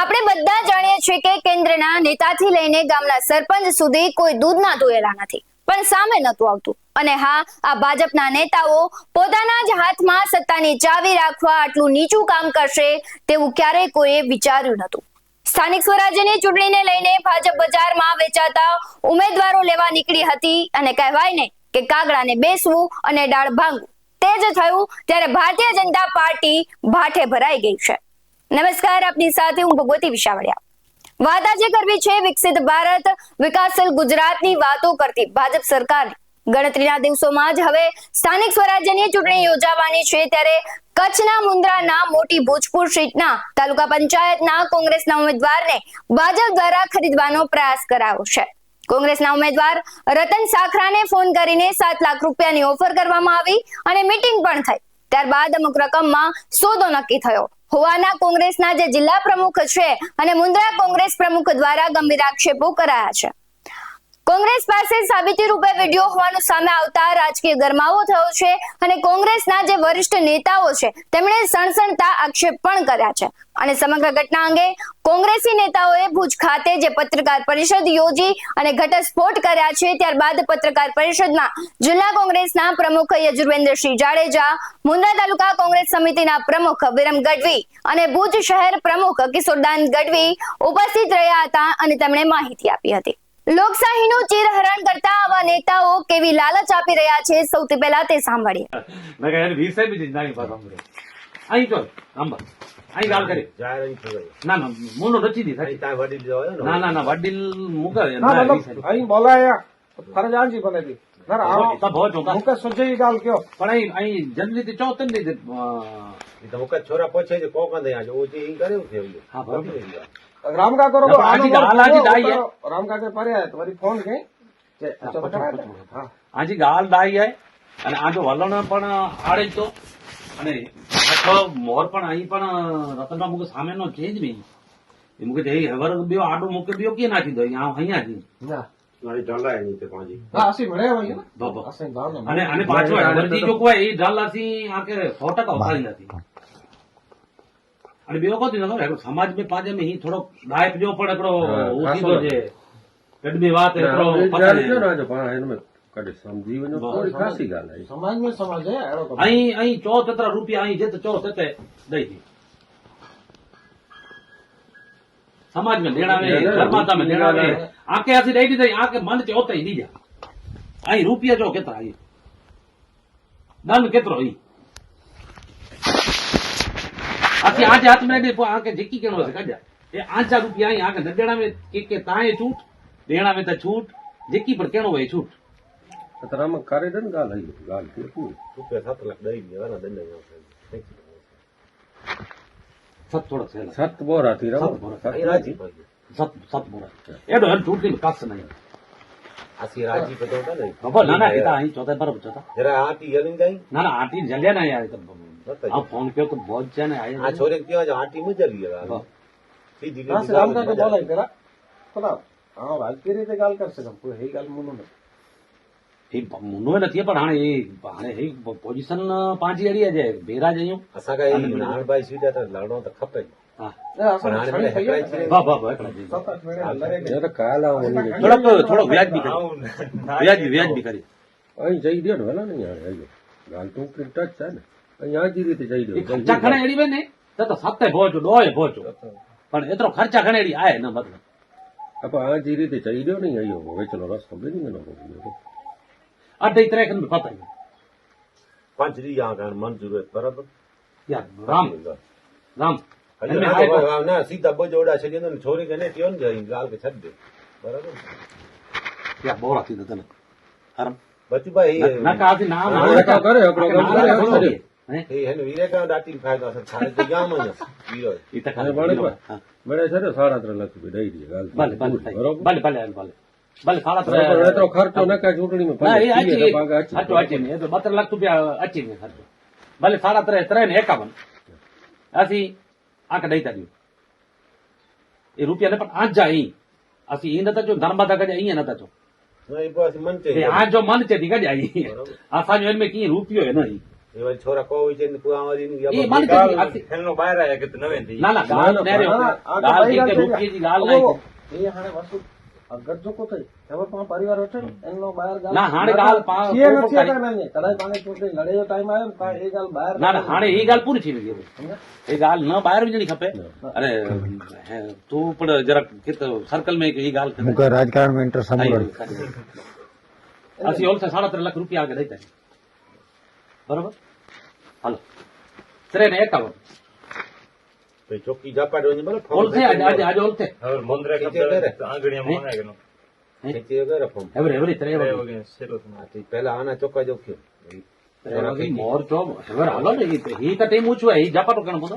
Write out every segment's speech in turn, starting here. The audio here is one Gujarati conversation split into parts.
આપણે બધા જાણીએ છીએ કે કેન્દ્રના નેતાથી લઈને ગામના સરપંચ સુધી કોઈ દૂધના ધોયેલા નથી, પણ સામે નતું આવતું. અને હા, આ ભાજપના નેતાઓ પોતાના જ હાથમાં સત્તાની ચાવી રાખવા આટલું નીચું કામ કરશે તેવું ક્યારેય કોઈએ વિચાર્યું નતું સ્થાનિક સ્વરાજ્યની ચૂંટણીને લઈને ભાજપ બજારમાં વેચાતા ઉમેદવારો લેવા નીકળી હતી અને કહેવાય ને કે કાગડાને બેસવું અને ડાળ ભાંગવું, તે જ થયું ત્યારે ભારતીય જનતા પાર્ટી ભાઠે ભરાઈ ગઈ છે. નમસ્કાર, આપની સાથે હું ભગવતી વિશાવડિયા. વાત આજે કરવી છે વિકસિત ભારત, વિકાસશીલ ગુજરાતની વાતો કરતી. ભાજપ સરકાર ગણતરીના દિવસોમાં જ હવે સ્થાનિક સ્વરાજ્યની ચૂંટણી યોજાવાની છે ત્યારે કચ્છના મુન્દ્રાના મોટી ભોજપુર સીટના તાલુકા પંચાયતના કોંગ્રેસના ઉમેદવારને ભાજપ દ્વારા ખરીદવાનો પ્રયાસ કરાયો છે. કોંગ્રેસના ઉમેદવાર રતન સાખરાને ફોન કરીને સાત લાખ રૂપિયાની ઓફર કરવામાં આવી અને મીટિંગ પણ થઈ. ત્યારબાદ અમુક રકમમાં સોદો નક્કી થયો. હોવાના કોંગ્રેસના જે જિલ્લા પ્રમુખ છે અને મુન્દ્રા કોંગ્રેસ પ્રમુખ દ્વારા ગંભીર આક્ષેપો કરાયા છે. કોંગ્રેસ પાસે સાબિતી રૂપે વીડિયો હોવાનું સામે આવતા રાજકીય ગરમાવો થયો છે અને કોંગ્રેસના જે વરિષ્ઠ નેતાઓ છે, તેમણે સણસણતા આક્ષેપ પણ કર્યા છે. અને સમગ્ર ઘટના અંગે કોંગ્રેસી નેતાઓએ ભુજ ખાતે જે પત્રકાર પરિષદ યોજી અને ઘટસ્ફોટ કર્યા છે, ત્યારબાદ પત્રકાર પરિષદમાં જિલ્લા કોંગ્રેસના પ્રમુખ યજુર્વેન્દ્રસિંહ જાડેજા, મુન્દ્રા તાલુકા કોંગ્રેસ સમિતિના પ્રમુખ વિરમ ગઢવી અને ભુજ શહેર પ્રમુખ કિશોરદાન ગઢવી ઉપસ્થિત રહ્યા હતા અને તેમણે માહિતી આપી હતી. લોકશાહીનું ચિરહરણ કરતા આવા નેતાઓ કેવી લાલચ આપી રહ્યા છે, સૌથી પહેલા તે સાંભળીએ. જ અહીં તો ગાલ કરી. જાહેર અહીં થવાય. ના ના મોનો નથી દી અહીં ત્યાં વડીલ જો ને. ના ના વડીલ. મૂકે ના અહીં બોલાયા. ફરજ આજી બને તી ના તો બહુ ચોક્કસ. મુકે સુજઈ ગાલ કયો. પણ અહીં અહીં જનરીતિ ચોતનની એ તો મુકત છોરા પહોંચે છે કોક અંદર અહીંયા જો ઈ કર્યું છે હા, બરાબર. કરો આજી આજી હે. કે તો ફોન જે આજી ગાલ અને આ વલણ પણ આડે તો. અને આખો મોર પણ અહીં પણ રતનભાઈ મુકે સામેનો છે જ નહીં. એ મુકે જઈ હવાર આડો મુકે બ્યો કે નાખી દો? અહીંયા અહીંયા થી અને અને પાછો હરજી સમાજ મે પાજે મે હી થોડો ડાયપ જો પણ એકડો ઉસીદો છે. એડમી વાત કડે સમજી વનો થોડી ખાસી ગાલ. હે સમાજ મે સમાજ હે એડો કો અહી અહી 74 રૂપિયા અહી જે તો 74 દઈ દી. સમાજ મે દેણાવે ધર્માતા મે દેણાવે આકે આથી દઈ દીધી આકે મન તે ઓતે દીજા અહી રૂપિયા જો કેતા આઈ દન કેતરો ઈ આથી આજે હાથ છૂટ દેણાવે તો છૂટ જીકી પર કેણો હોય છૂટ. રૂપિયા સાત લાખ દઈ દેવાના દંડ. સત થોડો સહેલા સત બોરાથી. અહીં રાજી. સત સત બોરા. એડો હેડ છૂટની કાસ નહીં. આથી રાજી બધો ને. બાબા ના ના કીધા અહીં ચોથા બરાબર ચોથા. જરા આંટી હલીને જાય. ના ના આંટી જલ્યા ના યાર આ ફોન કર્યો તો બહુ જ છે ને આ આયા છોરીને કહેવાય છે, આંટી મુજરવી હવે. હા. સીધી રામકા કે ગાલ બોલાય પેલા પેલા હા રાજકીય રીતે ગાલ કરશે? તમે કોઈ હે ગાલ મુનો નથી. એ મુન્નો નથી પણ હાણે એ હાણે એ પોઝિશન પાંચ અડી છે ભેરા જ અહીંયા. અસાં કાંઈ નાનભાઈ સીધા હતા, લડો તો ખપે. જ. હા એ અસલ પણ આને છડી થઈ હેકડાઈ ગઈ છે. વાહ વાહ વાહ એકલા જઈ સતત મેળે લડે ગઈ. જયારે કાલ આવવાની થોડોક થોડોક વ્યાજબી કરી. અહીં જઈ દો ને વેલા નહીં યાર ગાલ તો ટચ છે ને. અહીં આજી રીતે જઈ દો ખર્ચા ખણે એડી ને? તો તો ડોય પણ એટલો ખર્ચા ખણે આય ના મતલબ. આ જે રીતે જઈ દો નહીં અહીંયા વેચલો રસ્તો બની ગયો. અઢી ત્રેક ને પતાવી પાંચ રી આ કાન મંજૂર હોય, બરાબર યાર રામ રામ ના ના સીધા બજોડા છે જેને છોરી કે ત્યોં જ જાય, ગાલ કે છડ દે બરાબર યાર બોરા કીધું તને હરમ બચુભાઈ નામ કરે, કરે, કરે. ને. બરોબર ભલે બરોબર, ત્રણ એટલો ખર્ચો ચૂંટણીમાં ના, એ નહીં. એ તો બત્રીસ લાખ રૂપિયા હાચી નહીં ખર્ચો. ભલે સાડા ત્રણ ત્રણ એકાવન. આથી આંક દઈતા દ્યું. એ રૂપિયા ને પણ આજ જા અહીં. આથી ઈ નતા જો ધર્માદા કજા અહીંયા નતા જો. એ છે એ આ જો મન છે તી કજા આ સાંજ વેલ કઈ રૂપિયો એ નહીં. છોરા કોઈ છે ને એ બહાર આવ્યા કે તો ના ના ગાલ લાલ નેરે અગર જો કો થઈ હવે પણ પરિવાર ને એમનો બહાર ગાલ ના, હાણે ગાલ છીએ નથી ને કદાચ પાણી છોકરી લડેલો ટાઈમ આવ્યો ને એ ગાલ બહાર ના ના હાણે એ ગાલ પૂરી થઈ ગઈ એ ગાલ ન બહાર વીજળી ખપે. અને તું પણ સર્કલમાં એ ગાલ ઇન્ટરેસ્ટ ઓલસે સાડા ત્રણ લાખ રૂપિયા આગળ બરોબર? હાલો. ત્રણ એકાવન. ચોખ્ખી ઝાપાટ હોય ફોન ઓલસે આજે આજે આજે ઓલસે હવે મોંદરા કપડા કરે. તો આંગળીયામાં મોનાય કે નો? મોર ચો એવર હાલો ને ઈ ઈ તો ટીમ ઊંચું હે ઈ જપાટો કણ બધો.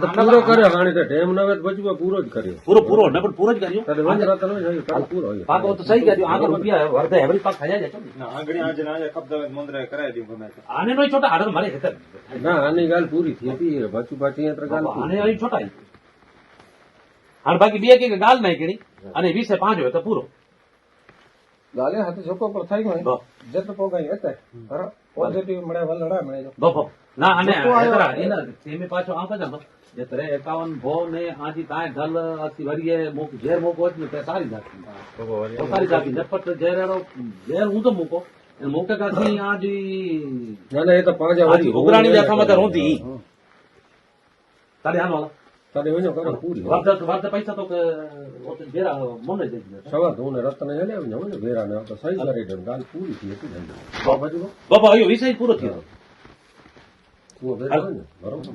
તો પૂરો કર્યો હાણે તો ટેમ નવે તો બચવા પૂરો જ કર્યો. પૂરો પૂરો ને પણ પૂરો જ કર્યું. પાકો તો સહી કર્યું. આગળ રૂપિયા વર્ધે એવરી પાક ખાયા જાય ના, આજે આજે કપડા મોંદરા કરાવી દીધું ગમે આને નો છોટા આડર મારે હેતર ના આની ગાલ પૂરી થઈ હતી પાછું પાછી અહીંયા ગાલ આને અહીં છોટા. અને બાકી બે કે ગાલ નહીં કરી અને વીસે પાંચ હોય તો પૂરો. ગાલે હાથે છોકરો પર થઈ ગયો બહુ. પોગાઈ હતા બરાબર. પોઝિટિવ મળે વલડા મળે. બફો ના અને એતરા. એના તેમે પાછો આમ જ જે તરે એકાવન ભો ને આજી તાય ઢલ અસી વરીએ મોક ઝેર મોકો જ ને તે સારી જાતી તો સારી જાતી ઝટપટ ઝેર એનો ઝેર હું તો મૂકો. એ મોકે કાથી આજી ના ના એ તો પાંજા આજી ઉગરાણી ઉઘરાણી માં તો રોંધી તારે હાલો હાલો તારે વંજો કરો પૂરી વર્ધ વર્ધ પૈસા તો કે ઓતે તો ઝેરા મને દે સવાર ધોને રતન હેલે આવી ને વેરા ને તો સહી કરી દે ગાલ પૂરી થઈ હતી બાબા જો બાબા આયો વિષય પૂરો થયો કૂવો વેરા હોય ને બરોબર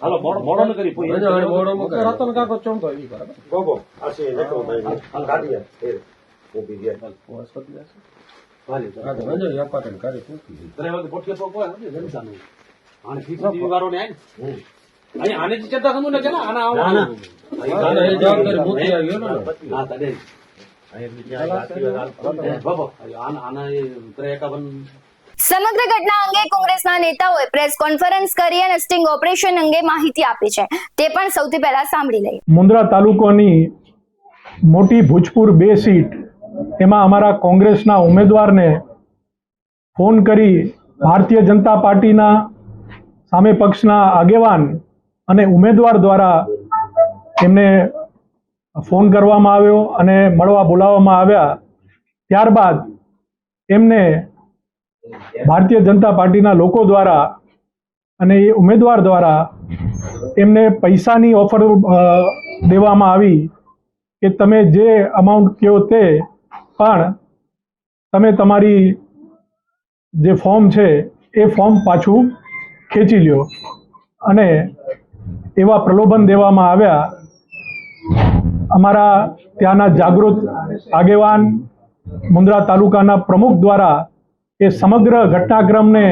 હાલો મોડો મોડો ન કરી પૂરી ને મોઢો તો મૂકે. રતન કાકો ચોંટો ઈ બરાબર આ છે જતો ભાઈ કાઢી એ ઊભી ગયા વનસ્પતિ હશે. આ તો વંજો યાપાટે ને કાઢી પૂરી ત્રણ વાગે પોઠિયા પોકો હોય ને વાળો ને આય ને. અહીં આને જ દીવારો ને કે આના ને આના આના સમગ્ર ઘટના અંગે કોંગ્રેસના નેતાઓએ પ્રેસ કોન્ફરન્સ કરી અને સ્ટિંગ ઓપરેશન અંગે માહિતી આપી છે. તે પણ સૌથી પહેલા સાંભળી લઈએ. મુન્દ્રા તાલુકોની મોટી ભૂજપુર બે સીટ એમાં અમારા કોંગ્રેસના ઉમેદવારને ફોન કરી ભારતીય જનતા પાર્ટીના સામે પક્ષના આગેવાન અને ઉમેદવાર દ્વારા એમને ફોન કરવામાં આવ્યો અને મળવા બોલાવવામાં આવ્યા. ત્યારબાદ એમને ભારતીય જનતા પાર્ટીના લોકો દ્વારા અને એ ઉમેદવાર દ્વારા એમને પૈસાની ઓફર દેવામાં આવી કે તમે જે અમાઉન્ટ કહો તે પણ તમે તમારી જે ફોર્મ છે એ ફોર્મ પાછું ખેંચી લ્યો. અને એવા પ્રલોભન દેવામાં આવ્યા. અમારા ત્યાંના જાગૃત આગેવાન મુન્દ્રા તાલુકાના પ્રમુખ દ્વારા એ સમગ્ર ઘટનાક્રમને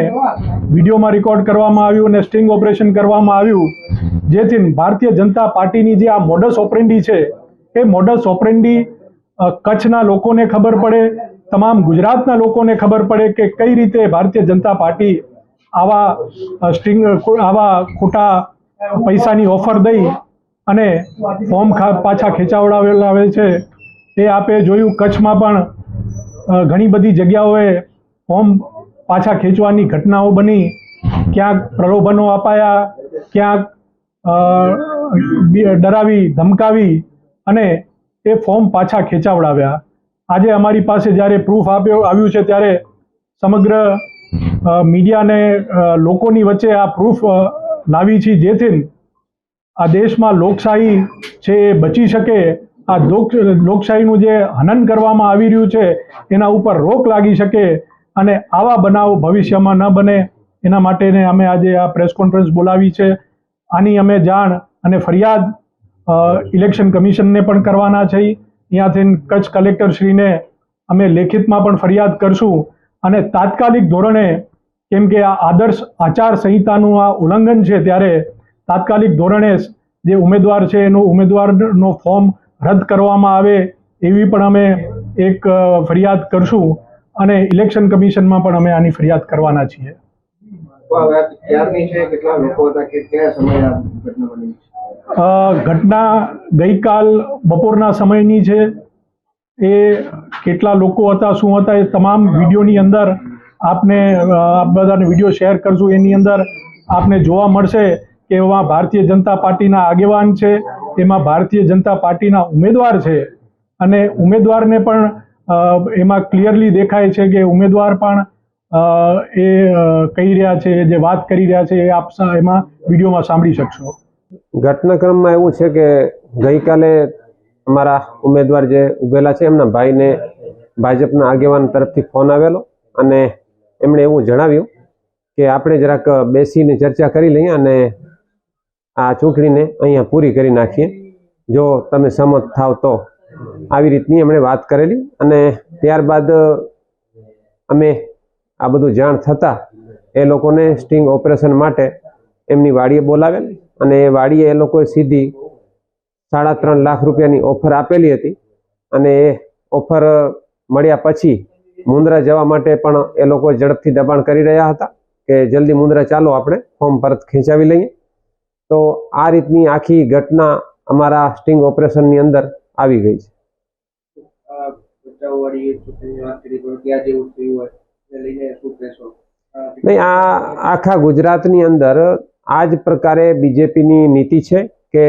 વિડીયોમાં રેકોર્ડ કરવામાં આવ્યું અને સ્ટિંગ ઓપરેશન કરવામાં આવ્યું. જેથી ભારતીય જનતા પાર્ટીની જે આ મોડસ ઓપરેન્ડી છે, એ મોડસ ઓપરેન્ડી કચ્છના લોકોને ખબર પડે, તમામ ગુજરાતના લોકોને ખબર પડે કે કઈ રીતે ભારતીય જનતા પાર્ટી આવા સ્ટિંગ, આવા ખોટા પૈસાની ઓફર દઈ અને ફોર્મ પાછા ખેંચાવડાવેલા આવે છે. એ આપે જોયું. કચ્છમાં પણ ઘણી બધી જગ્યાઓએ ફોર્મ પાછા ખેંચવાની ઘટનાઓ બની. ક્યાંક પ્રલોભનો અપાયા, ક્યાંક ડરાવી, ધમકાવી અને એ ફોર્મ પાછા ખેંચાવડાવ્યા. આજે અમારી પાસે જ્યારે પ્રૂફ આપ્યો, આવ્યું છે ત્યારે સમગ્ર મીડિયાને લોકોની વચ્ચે આ પ્રૂફ લાવી છે જેથી આ દેશમાં લોકશાહી છે એ બચી શકે. આ લોક લોકશાહીનું જે હનન કરવામાં આવી રહ્યું છે, એના ઉપર રોક લાગી શકે અને આવા બનાવ ભવિષ્યમાં ન બને. એના માટેને અમે આજે આ પ્રેસ કોન્ફરન્સ બોલાવી છે. આની અમે જાણ અને ફરિયાદ ઇલેક્શન કમિશનને પણ કરવાના છે. ત્યાંથી કચ્છ કલેક્ટરશ્રીને અમે લેખિતમાં પણ ફરિયાદ કરશું અને તાત્કાલિક ધોરણે કેમ કે આ આદર્શ આચાર સંહિતાનું આ ઉલ્લંઘન છે ત્યારે તાત્કાલિક ધોરણે જે ઉમેદવાર છે એનો ઉમેદવારનો ફોર્મ રદ કરવામાં આવે એવી પણ અમે એક ફરિયાદ કરશું અને ઇલેક્શન કમિશનમાં પણ અમે આની ફરિયાદ કરવાના છીએ. ઘટના ગઈકાલ બપોરના સમયની છે. એ કેટલા લોકો હતા શું હતા એ તમામ વિડીયોની અંદર આપને આપ બધાને વીડિયો શેર કરશું એની અંદર આપને જોવા મળશે કે એમાં ભારતીય જનતા પાર્ટીના આગેવાન છે, એમાં ભારતીય જનતા પાર્ટીના ઉમેદવાર છે. અને ઉમેદવારને પણ એમાં ક્લિયરલી દેખાય છે કે ઉમેદવાર પણ એ કહી રહ્યા છે, જે વાત કરી રહ્યા છે, એ આપ એમાં વિડીયોમાં સાંભળી શકશો. ઘટનાક્રમમાં એવું છે કે ગઈકાલે અમારા ઉમેદવાર જે ઉભેલા છે, એમના ભાઈને ભાજપના આગેવાન તરફથી ફોન આવેલો અને એમણે એવું જણાવ્યું કે આપણે જરાક બેસીને ચર્ચા કરી લઈએ અને આ ચૂંટણીને અહીંયા પૂરી કરી નાખીએ. જો તમે સંમત થાવ તો આવી રીતની એમણે વાત કરેલી અને ત્યારબાદ અમે આ બધું જાણ થતાં એ લોકોને સ્ટિંગ ઓપરેશન માટે એમની વાડીએ બોલાવેલ અને એ વાડીએ એ લોકોએ સીધી સાડા ત્રણ લાખ રૂપિયાની ઓફર આપેલી હતી અને એ ઓફર મળ્યા પછી મુંદ્રા જવા માટે પણ એ લોકો ઝડપથી દબાણ કરી રહ્યા હતા કે જલ્દી મુંદ્રા ચાલો આપણે ફોર્મ પરત ખેંચાવી લઈએ. તો આ રીતની આખી ઘટના અમારા સ્ટિંગ ઓપરેશનની અંદર આવી ગઈ છે. નહીં આ આખા ગુજરાતની અંદર આ જ પ્રકારે બીજેપીની નીતિ છે કે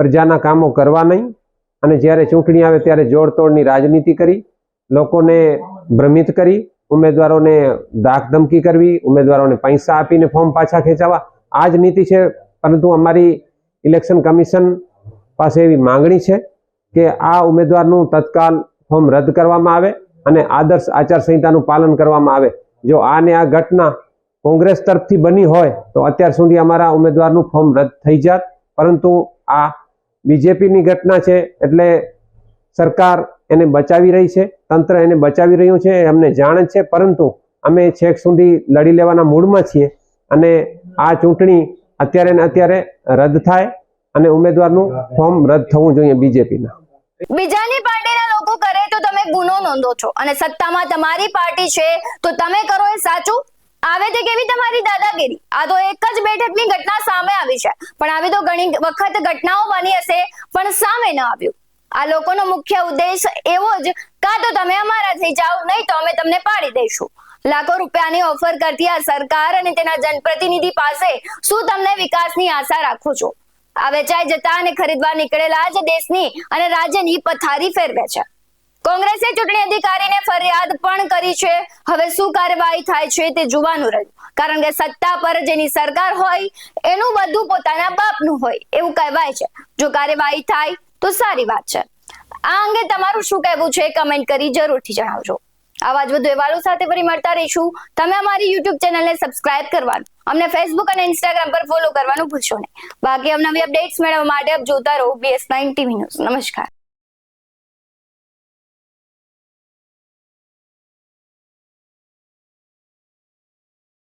પ્રજાના કામો કરવા નહીં અને જ્યારે ચૂંટણી આવે ત્યારે જોડતોડની રાજનીતિ કરી લોકોને ભ્રમિત કરી ઉમેદવારોને ધાક ધમકી કરવી, ઉમેદવારોને પૈસા આપીને ફોર્મ પાછા ખેંચાવા. આ જ નીતિ છે, પરંતુ અમારી ઇલેક્શન કમિશન પાસે એવી માંગણી છે કે આ ઉમેદવારનું તત્કાલ ફોર્મ રદ કરવામાં આવે અને આદર્શ આચારસંહિતાનું પાલન કરવામાં આવે. જો આને આ ઘટના કોંગ્રેસ તરફથી બની હોય, તો અત્યાર સુધી અમારા ઉમેદવારનું ફોર્મ રદ થઈ જાત. પરંતુ આ બીજેપીની ઘટના છે, એટલે સરકાર એને બચાવી રહી છે, તંત્ર એને બચાવી રહ્યું છે અમને જાણ છે, પરંતુ અમે છેક સુધી લડી લેવાના મૂડમાં છીએ અને આ ચૂંટણી અત્યારે ને અત્યારે રદ થાય અને ઉમેદવારનું ફોર્મ રદ થવું જોઈએ બીજેપીના. બીજાની પાર્ટીના લોકો કરે તો તમે ગુનો નોંધો છો અને સત્તામાં તમારી પાર્ટી છે તો તમે કરો એ સાચું? આવે તે કેવી તમારી દાદાગીરી? આ તો એક જ બેઠકની ઘટના સામે આવી છે. પણ આવી તો ઘણી વખત ઘટનાઓ બની હશે, પણ સામે ન આવ્યું. આ લોકોનો મુખ્ય ઉદ્દેશ એવો જ, કાં તો તમે અમારા થઈ જાઓ, નહીં તો અમે તમને પાડી દઈશું. લાખો રૂપિયાની ઓફર કરતી આ સરકાર અને તેના જનપ્રતિનિધિ પાસે શું તમને વિકાસની આશા રાખો છો? આ વેચાઈ જતા અને ખરીદવા નીકળેલા જ દેશની અને રાજ્યની પથારી ફેરવે છે. કોંગ્રેસે ચૂંટણી અધિકારીને ફરિયાદ પણ કરી છે. હવે શું કાર્યવાહી થાય છે તે જોવાનું રહ્યું. કારણ કે સત્તા પર જેની સરકાર હોય, એનું બધું પોતાના બાપનું હોય, એવું કહેવાય છે. જો કાર્યવાહી થાય તો સારી વાત છે. આ અંગે તમારું શું કહેવું છે? કમેન્ટ કરી જરૂરથી જણાવજો. આવા જ વધુ અહેવાલો સાથે ફરી મળતા રહીશું. તમે અમારી યુટ્યુબ ચેનલને સબસ્ક્રાઇબ કરવાનું, અમને ફેસબુક અને ઇન્સ્ટાગ્રામ પર ફોલો કરવાનું ભૂલશો નહીં. બાકી નવી અપડેટ્સ મેળવવા માટે આપ જોતા રહો બીએસ નાઇન ટીવી ન્યૂઝ નમસ્કાર.